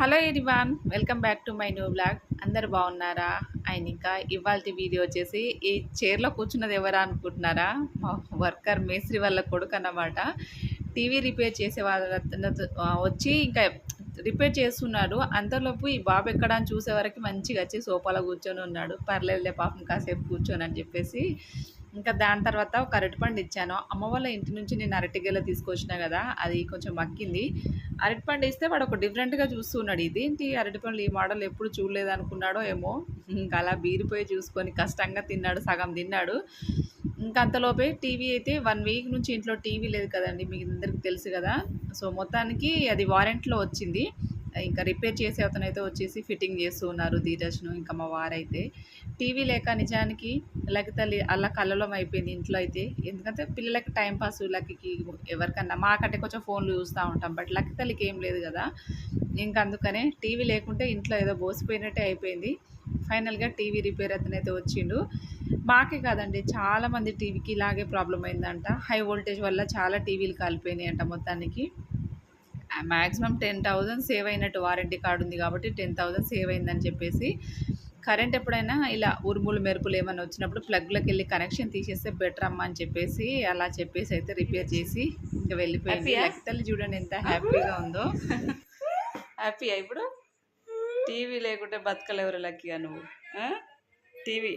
Hello everyone welcome back to my new blog. అందరు బాగున్నారా? ఆయన ఇంకా ఇవాళ వీడియో వచ్చేసి ఈ చైర్లో కూర్చున్నది ఎవరా అనుకుంటున్నారా? మా వర్కర్ మేస్త్రి వాళ్ళ కొడుకు అన్నమాట. టీవీ రిపేర్ చేసే వాళ్ళ వచ్చి ఇంకా రిపేర్ చేస్తున్నాడు. అంతలోపు ఈ బాబు ఎక్కడ అని చూసే వరకు మంచిగా వచ్చి సోఫాలో కూర్చొని ఉన్నాడు. పర్లేదులే పాపం కాసేపు కూర్చొని అని చెప్పేసి ఇంకా దాని తర్వాత ఒక అరటిపండు ఇచ్చాను. అమ్మ వాళ్ళ ఇంటి నుంచి నేను అరటిగెల తీసుకొచ్చిన కదా అది కొంచెం మక్కింది అరటిపండు ఇస్తే వాడు ఒక డిఫరెంట్గా చూస్తున్నాడు. ఇదేంటి అరటిపండ్లు ఈ మోడల్ ఎప్పుడు చూడలేదు అనుకున్నాడో ఏమో. ఇంకా అలా బీరిపోయి చూసుకొని కష్టంగా తిన్నాడు సగం తిన్నాడు. ఇంకా అంతలోపే టీవీ అయితే వన్ వీక్ నుంచి ఇంట్లో టీవీ లేదు కదండి మీకు అందరికీ తెలుసు కదా. సో మొత్తానికి అది వారెంట్లో వచ్చింది. ఇంకా రిపేర్ చేసే అతను అయితే వచ్చేసి ఫిట్టింగ్ చేస్తూ ఉన్నారు ధీరజ్ను ఇంకా మా వారైతే. టీవీ లేక నిజానికి లకి తల్లి అలా కలలం అయిపోయింది ఇంట్లో అయితే. ఎందుకంటే పిల్లలకి టైం పాస్ లక్కి ఎవరికన్నా మాకంటే కొంచెం ఫోన్లు చూస్తూ ఉంటాం బట్ లక్కి తల్లికి ఏం లేదు కదా. ఇంకా అందుకనే టీవీ లేకుంటే ఇంట్లో ఏదో బోసిపోయినట్టే అయిపోయింది. ఫైనల్గా టీవీ రిపేర్ అతను అయితే వచ్చిండు. మాకే కాదండి చాలామంది టీవీకి ఇలాగే ప్రాబ్లం అయిందంట. హై వోల్టేజ్ వల్ల చాలా టీవీలు కాలిపోయినాయి అంట మొత్తానికి. మ్యాక్సిమం టెన్ థౌజండ్ సేవ్ అయినట్టు వారంటీ కార్డు ఉంది కాబట్టి టెన్ థౌజండ్ సేవ్ అయిందని చెప్పేసి కరెంట్ ఎప్పుడైనా ఇలా ఉరుములు మెరుపులు ఏమైనా వచ్చినప్పుడు ప్లగ్లోకి వెళ్ళి కనెక్షన్ తీసేస్తే బెటర్ అమ్మా అని చెప్పేసి అలా చెప్పేసి అయితే రిపేర్ చేసి ఇంకా వెళ్ళిపోయింది. తల్లి చూడండి ఎంత హ్యాపీగా ఉందో. హ్యాపీయా ఇప్పుడు? టీవీ లేకుంటే బతకలేవరు లక్కీగా నువ్వు? టీవీ?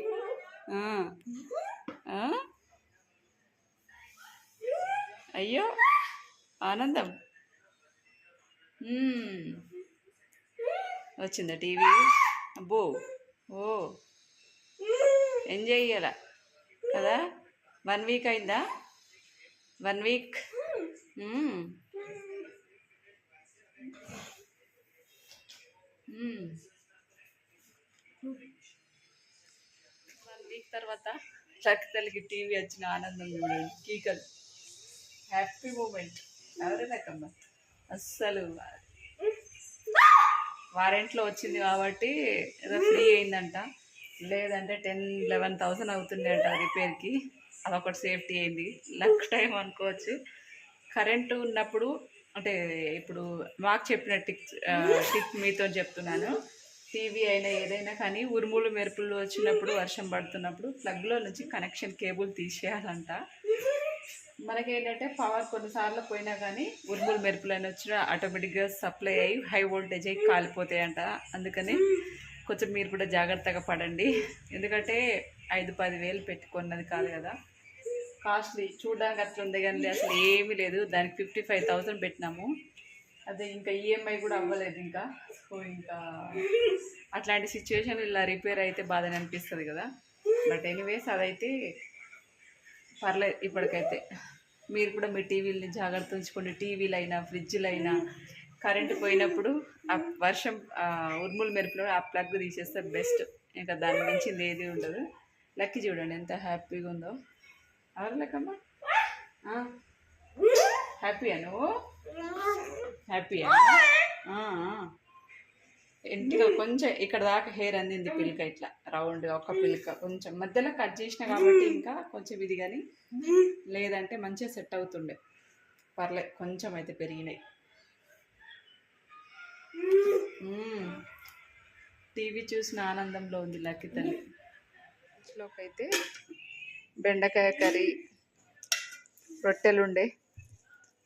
అయ్యో! ఆనందం. వచ్చిందా టీవీ? అబ్బో ఓ. ఎంజాయ్ చేయాల కదా? వన్ వీక్ అయిందా? One week. వన్ వీక్ తర్వాత లక్తలకి టీవీ వచ్చిన ఆనందం చూడండి కీకలు. Happy moment. ఎవరైనాకమ్మా అస్సలు వారెంట్లో వచ్చింది కాబట్టి ఏదో ఫ్రీ అయిందంట. లేదంటే టెన్ లెవెన్ థౌసండ్ అవుతుంది అంట రిపేర్కి. అదొకటి సేఫ్టీ అయింది. లక్ టైం అనుకోవచ్చు. కరెంటు ఉన్నప్పుడు అంటే ఇప్పుడు మాకు చెప్పిన టిక్ టిక్ మీతో చెప్తున్నాను. టీవీ అయినా ఏదైనా కానీ ఉరుములు మెరుపులు వచ్చినప్పుడు వర్షం పడుతున్నప్పుడు ప్లగ్లో నుంచి కనెక్షన్ కేబుల్ తీసేయాలంట. మనకేంటంటే పవర్ కొన్నిసార్లు పోయినా కానీ ఉరుములు మెరుపులైన వచ్చినా ఆటోమేటిక్గా సప్లై అయ్యి హై వోల్టేజ్ అయ్యి కాలిపోతాయంట. అందుకని కొంచెం మీరు కూడా జాగ్రత్తగా పడండి. ఎందుకంటే ఐదు పది వేలు పెట్టుకున్నది కాదు కదా. కాస్ట్లీ చూడడానికి అట్లా ఉంది కానీ అసలు ఏమీ లేదు. దానికి ఫిఫ్టీ ఫైవ్ థౌసండ్ పెట్టినాము. అదే ఇంకా ఈఎంఐ కూడా అవ్వలేదు ఇంకా. సో ఇంకా అట్లాంటి సిచ్యువేషన్ ఇలా రిపేర్ అయితే బాధని అనిపిస్తుంది కదా. బట్ ఎనీవేస్ అదైతే పర్లేదు ఇప్పటికైతే. మీరు కూడా మీ టీవీలని జాగ్రత్త ఉంచుకోండి. టీవీలు అయినా ఫ్రిడ్జ్లు అయినా కరెంటు పోయినప్పుడు ఆ వర్షం ఆ ఉరుములు మెరుపులో ఆ ప్లగ్ తీసేస్తే బెస్ట్. ఇంకా దాని మించింది ఏది ఉండదు. లక్కి చూడండి ఎంత హ్యాపీగా ఉందో. ఎవరు లెక్కమ్మా? హ్యాపీయా నువ్వు? హ్యాపీయా? ఇంటిగా కొంచెం ఇక్కడ దాకా హెయిర్ అందింది పిల్క ఇట్లా రౌండ్గా ఒక పిల్క కొంచెం మధ్యలో కట్ చేసిన కాబట్టి ఇంకా కొంచెం ఇది కానీ లేదంటే మంచిగా సెట్ అవుతుండే. పర్లే కొంచెం అయితే పెరిగినాయి. టీవీ చూసిన ఆనందంలో ఉంది లక్కీ తల్లి. అయితే బెండకాయ కర్రీ రొట్టెలు ఉండే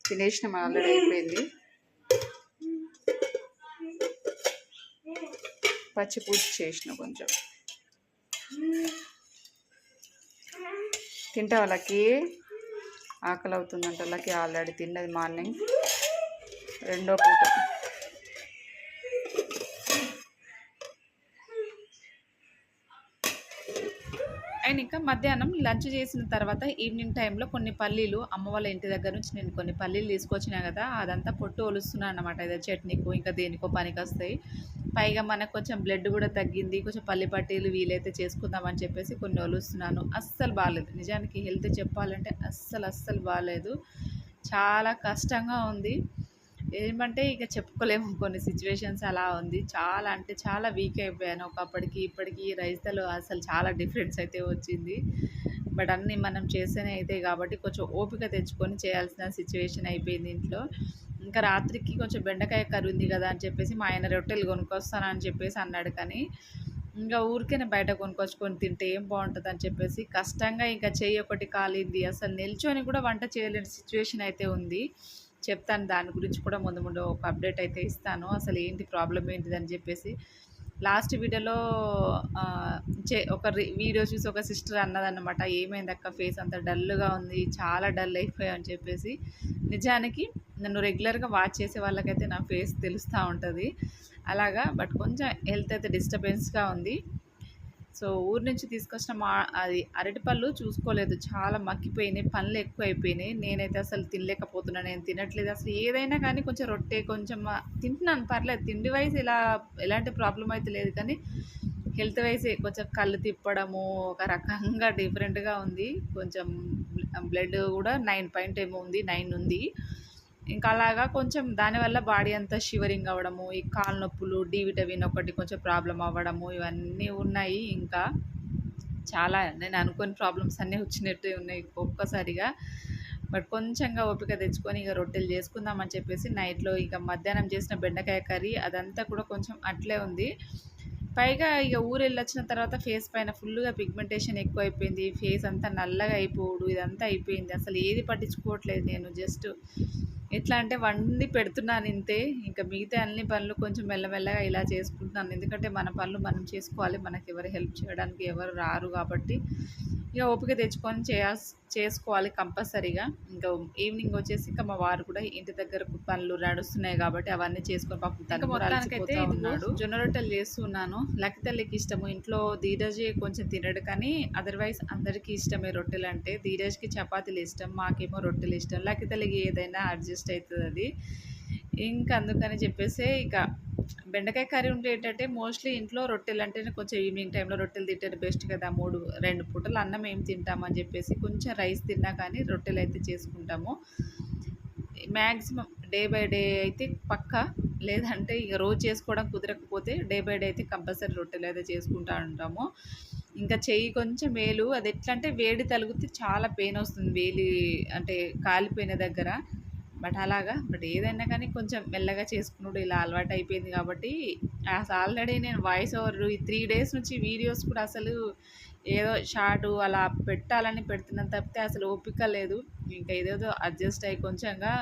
తినేసిన ఆల్రెడీ అయిపోయింది. పచ్చి పూజ చేసిన కొంచెం తింటా వాళ్ళకి ఆకలి అవుతుందంట వాళ్ళకి ఆల్రెడీ తిన్నది మార్నింగ్ రెండో పూట అండ్ ఇంకా మధ్యాహ్నం లంచ్ చేసిన తర్వాత ఈవినింగ్ టైంలో కొన్ని పల్లీలు అమ్మ వాళ్ళ ఇంటి దగ్గర నుంచి నేను కొన్ని పల్లీలు తీసుకొచ్చినా కదా అదంతా పొట్టు ఒలుస్తున్నాను అనమాట ఏదో చట్నీకు ఇంకా దేనికో పనికి వస్తాయి. పైగా మనకు కొంచెం బ్లడ్ కూడా తగ్గింది కొంచెం పల్లి పట్టీలు వీలైతే చేసుకుందామని చెప్పేసి కొన్ని ఒలుస్తున్నాను. అస్సలు బాగాలేదు నిజానికి హెల్త్ చెప్పాలంటే అస్సలు అస్సలు బాగాలేదు చాలా కష్టంగా ఉంది. ఏమంటే ఇక చెప్పుకోలేము కొన్ని సిచ్యువేషన్స్ అలా ఉంది. చాలా అంటే చాలా వీక్ అయిపోయాను ఒకప్పటికి ఇప్పటికి రైతులు అసలు చాలా డిఫరెన్స్ అయితే వచ్చింది. బట్ అన్నీ మనం చేస్తేనే అయితే కాబట్టి కొంచెం ఓపిక తెచ్చుకొని చేయాల్సిన సిచ్యువేషన్ అయిపోయింది ఇంట్లో. ఇంకా రాత్రికి కొంచెం బెండకాయ కర్రీ ఉంది కదా అని చెప్పేసి మా ఆయన రొట్టెలు కొనుక్కొస్తానని చెప్పేసి అన్నాడు కానీ ఇంకా ఊరికే బయట కొనుక్కొచ్చుకొని తింటే ఏం బాగుంటుంది అని చెప్పేసి కష్టంగా ఇంకా చెయ్యి ఒకటి కాలింది. అసలు నిల్చొని కూడా వంట చేయలేని సిచ్యువేషన్ అయితే ఉంది. చెప్తాను. దాని గురించి కూడా ముందు ముందు ఒక అప్డేట్ అయితే ఇస్తాను. అసలు ఏంటి ప్రాబ్లం ఏంటిదని చెప్పేసి. లాస్ట్ వీడియోలో చే ఒక రి- వీడియో చూసి ఒక సిస్టర్ అన్నదన్నమాట. ఏమైంది అక్క? ఫేస్ అంత డల్గా ఉంది. చాలా డల్ అయిపోయా అని చెప్పేసి. నిజానికి నన్ను రెగ్యులర్గా వాచ్ చేసే వాళ్ళకైతే నా ఫేస్ తెలుస్తూ ఉంటుంది. అలాగా బట్ కొంచెం హెల్త్ అయితే డిస్టర్బెన్స్గా ఉంది. సో ఊరు నుంచి తీసుకొచ్చిన మా అది అరటిపళ్ళు చూసుకోలేదు. చాలా మక్కిపోయినాయి పనులు ఎక్కువ అయిపోయినాయి నేనైతే అసలు తినలేకపోతున్నాను నేను తినట్లేదు. అసలు ఏదైనా కానీ కొంచెం రొట్టె కొంచెం తింటున్నాను పర్లేదు. తిండి వైజ్ ఇలా ఎలాంటి ప్రాబ్లం అయితే లేదు కానీ హెల్త్ వైజ్ కొంచెం కళ్ళు తిప్పడము ఒక రకంగా డిఫరెంట్గా ఉంది. కొంచెం బ్లడ్ కూడా నైన్ పాయింట్ ఏమో ఉంది నైన్ ఉంది. ఇంకా అలాగా కొంచెం దానివల్ల బాడీ అంతా షివరింగ్ అవ్వడము ఈ కాలు నొప్పులు డి విటమిన్ ఒకటి కొంచెం ప్రాబ్లం అవ్వడము ఇవన్నీ ఉన్నాయి ఇంకా. చాలా నేను అనుకోని ప్రాబ్లమ్స్ అన్నీ వచ్చినట్టు ఉన్నాయి ఒక్కసారిగా. బట్ కొంచెంగా ఓపిక తెచ్చుకొని ఇక రొట్టెలు చేసుకుందామని చెప్పేసి నైట్లో ఇక మధ్యాహ్నం చేసిన బెండకాయ కర్రీ అదంతా కూడా కొంచెం అట్లే ఉంది. పైగా ఇక ఊరు వెళ్ళొచ్చిన తర్వాత ఫేస్ పైన ఫుల్గా పిగ్మెంటేషన్ ఎక్కువ అయిపోయింది ఫేస్ అంతా నల్లగా అయిపోడు ఇదంతా అయిపోయింది. అసలు ఏది పట్టించుకోవట్లేదు నేను. జస్ట్ ఎట్లా అంటే వండి పెడుతున్నాను ఇంతే. ఇంకా మిగతా అన్ని పనులు కొంచెం మెల్లమెల్లగా ఇలా చేసుకుంటున్నాను. ఎందుకంటే మన పనులు మనం చేసుకోవాలి. మనకి ఎవరు హెల్ప్ చేయడానికి ఎవరు రారు కాబట్టి ఇక ఓపిక తెచ్చుకొని చేయాల్సి చేసుకోవాలి కంపల్సరీగా. ఇంకా ఈవినింగ్ వచ్చేసి ఇంకా మా వారు కూడా ఇంటి దగ్గర పనులు నడుస్తున్నాయి కాబట్టి అవన్నీ చేసుకొని పాపం తను జొన్న రొట్టెలు చేస్తున్నాను. లక్కితల్లికి ఇష్టము. ఇంట్లో ధీరజ్ కొంచెం తినడు కానీ అదర్వైజ్ అందరికీ ఇష్టమే రొట్టెలు అంటే ధీరజ్కి చపాతీలు ఇష్టం మాకేమో రొట్టెలు ఇష్టం. లక్కితల్లికి ఏదైనా అడ్జస్ట్ అవుతుంది అది. ఇంకా అందుకని చెప్పేసి ఇక బెండకాయ కర్రీ ఉంటే ఏంటంటే మోస్ట్లీ ఇంట్లో రొట్టెలు అంటేనే కొంచెం ఈవినింగ్ టైంలో రొట్టెలు తింటే బెస్ట్ కదా. మూడు రెండు పూటలు అన్నం ఏం తింటామని చెప్పేసి కొంచెం రైస్ తిన్నా కానీ రొట్టెలు అయితే చేసుకుంటాము. మ్యాక్సిమం డే బై డే అయితే పక్కా లేదంటే ఇక రోజు చేసుకోవడం కుదరకపోతే డే బై డే అయితే కంపల్సరీ రొట్టెలు అయితే చేసుకుంటా ఉంటాము. ఇంకా చెయ్యి కొంచెం వేలు అది ఎట్లా అంటే వేడి తలిగితే చాలా పెయిన్ వస్తుంది వేలి అంటే కాలిపోయిన దగ్గర. బట్ అలాగా బట్ ఏదైనా కానీ కొంచెం మెల్లగా చేసుకున్నాడు ఇలా అలవాటు అయిపోయింది కాబట్టి అసలు ఆల్రెడీ నేను వాయిస్ ఓవర్ ఈ త్రీ డేస్ నుంచి వీడియోస్ కూడా అసలు ఏదో షార్ట్ అలా పెట్టాలని పెడుతున్నాను తప్పితే అసలు ఓపిక లేదు. ఇంకా ఏదేదో అడ్జస్ట్ అయ్యి కొంచెంగా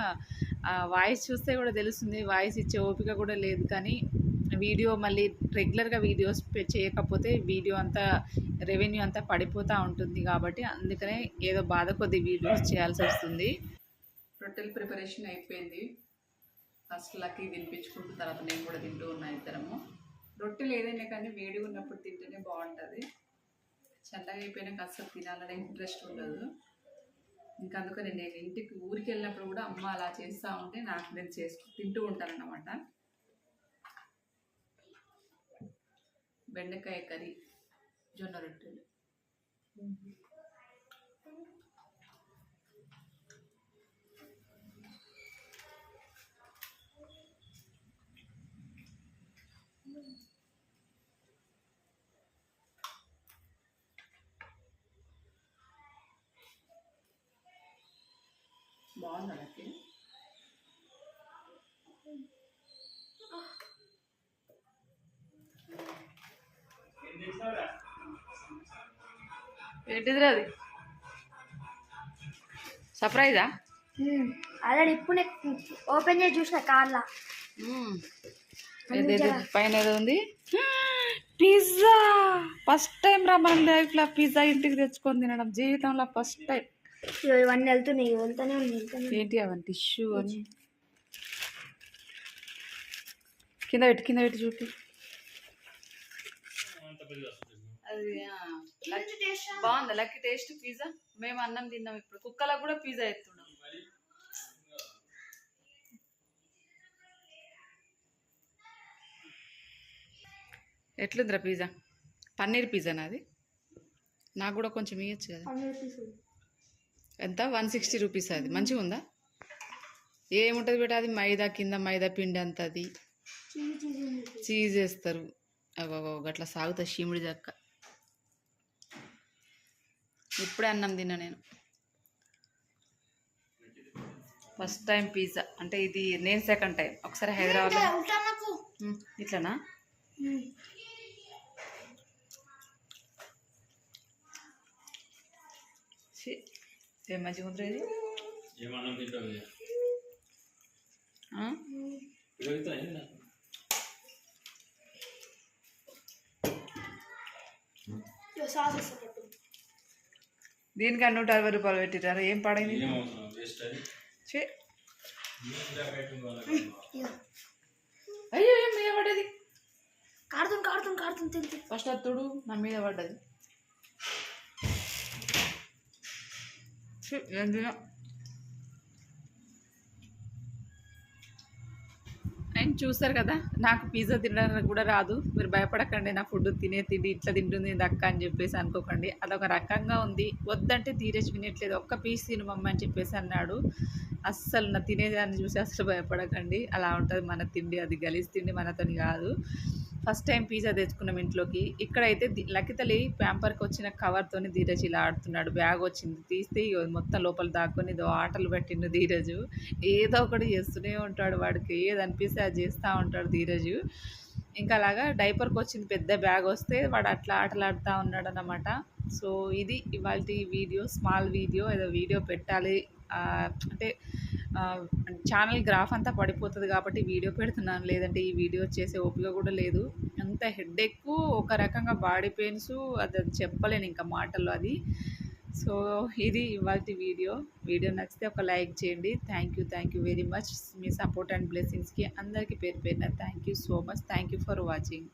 వాయిస్ చూస్తే కూడా తెలుస్తుంది. వాయిస్ ఇచ్చే ఓపిక కూడా లేదు. కానీ వీడియో మళ్ళీ రెగ్యులర్గా వీడియోస్ చేయకపోతే వీడియో అంతా రెవెన్యూ అంతా పడిపోతూ ఉంటుంది కాబట్టి అందుకనే ఏదో బాధ కొద్ది వీడియోస్ చేయాల్సి వస్తుంది. రొట్టెల ప్రిపరేషన్ అయిపోయింది. ఫస్ట్ లక్కి తినిపించుకుంటున్న తర్వాత నేను కూడా తింటూ ఉన్నా ఇద్దరము. రొట్టెలు ఏదైనా కానీ వేడిగా ఉన్నప్పుడు తింటేనే బాగుంటుంది. చల్లగా అయిపోయినాక అసలు తినాలనే ఇంట్రెస్ట్ ఉండదు. ఇంకా అందుకని నేను ఇంటికి ఊరికి వెళ్ళినప్పుడు కూడా అమ్మ అలా చేస్తూ ఉంటే నాకు నేను చేసుకు తింటూ ఉంటానన్నమాట. బెండకాయ కర్రీ జొన్న రొట్టెలు బాగుందా లక్కీ ఏంటిదిరా అది? సర్ప్రైజా? అదే ఇప్పుడు నేను ఓపెన్ చేసి చూసిన కార్లా. పైన ఏదో ఉంది. పిజ్జా. ఫస్ట్ టైం రా మన లైఫ్లో పిజ్జా ఇంటికి తెచ్చుకొని తినడం. జీవితంలో ఫస్ట్ టైం. ఇవన్నీ వెళ్తున్నాయి. వెళ్తానే ఉన్నాయి. ఏంటి అవన్నీ? టిష్యూ అని కింద పెట్టి కింద పెట్టి చూపి. అది బాగుంది? లక్కీ టేస్ట్ పిజ్జా మేము అన్నం తిన్నాం ఇప్పుడు. కుక్కలకు కూడా పిజ్జా ఎత్తున్నాం. ఎట్లుందిరా పిజ్జా పన్నీర్ పిజ్జా నాది నాకు కూడా కొంచెం ఇవ్వచ్చు కదా. ఎంత? వన్ సిక్స్టీ రూపీస్ అది. మంచిగా ఉందా? ఏముంటుంది బేట అది? మైదా కింద మైదా పిండి అంత అది చీజ్ వేస్తారు. అగో గట్లా సాగుతా షిమిడి దక్క ఇప్పుడే అన్నం తిన్నా నేను. ఫస్ట్ టైం పిజ్జా అంటే ఇది నేను సెకండ్ టైం ఒకసారి హైదరాబాద్లో. ఇట్లనా? ఏం మంచిగా ఉంటుంది ఇది? సాస్ దీనికి నూట అరవై రూపాయలు పెట్టిటారు ఏం పడైంది? అయ్యో ఏం మీద పడ్డది? కాడుతుంది కాడుతుంది కాడుతుంది తిని ఫస్ట్ అది తుడు నా మీద పడ్డది. ఛీ, అండ్ చూసారు కదా నాకు పిజ్జా తినడానికి కూడా రాదు. మీరు భయపడకండి నా ఫుడ్ తినే తిండి ఇట్లా తింటుంది దక్క అక్క అని చెప్పేసి అనుకోకండి. అదొక రకంగా ఉంది. వద్దంటే ధీరజ్ వినట్లేదు. ఒక్క పీస్ తిను మమ్మ అని చెప్పేసి అన్నాడు. అస్సలు నా తినేదాన్ని చూసి అసలు భయపడకండి. అలా ఉంటుంది మన తిండి అది గలీజ్ తిండి మనతోని కాదు. ఫస్ట్ టైం పిజ్జా తెచ్చుకున్నాం ఇంట్లోకి. ఇక్కడైతే లకితలి ప్యాంపర్కి వచ్చిన కవర్తోని ధీరజ్ ఇలా ఆడుతున్నాడు. బ్యాగ్ వచ్చింది. తీస్తే మొత్తం లోపల దాక్కుని ఏదో ఆటలు పెట్టిండు ధీరజు. ఏదో ఒకటి చేస్తూనే ఉంటాడు వాడికి. ఏది అనిపిస్తే అది చేస్తూ ఉంటాడు ధీరజు. ఇంకా అలాగా డైపర్కి వచ్చింది పెద్ద బ్యాగ్ వస్తే వాడు అట్లా ఆటలాడుతూ ఉన్నాడు అన్నమాట సో ఇది ఇవాళ వీడియో స్మాల్ వీడియో. ఏదో వీడియో పెట్టాలి. అంటే ఛానల్ గ్రాఫ్ అంతా పడిపోతుంది కాబట్టి వీడియో పెడుతున్నాను. లేదంటే ఈ వీడియో చేసే ఓపిక కూడా లేదు. అంత హెడ్ఎక్ ఒక రకంగా బాడీ పెయిన్స్ అది అది చెప్పలేను ఇంకా మాటల్లో అది. సో ఇది ఇవాళ వీడియో. వీడియో నచ్చితే ఒక లైక్ చేయండి. Thank you thank you very much. Me support and బ్లెస్సింగ్స్కి అందరికీ పేరు పేరున thank you so much. Thank you for watching.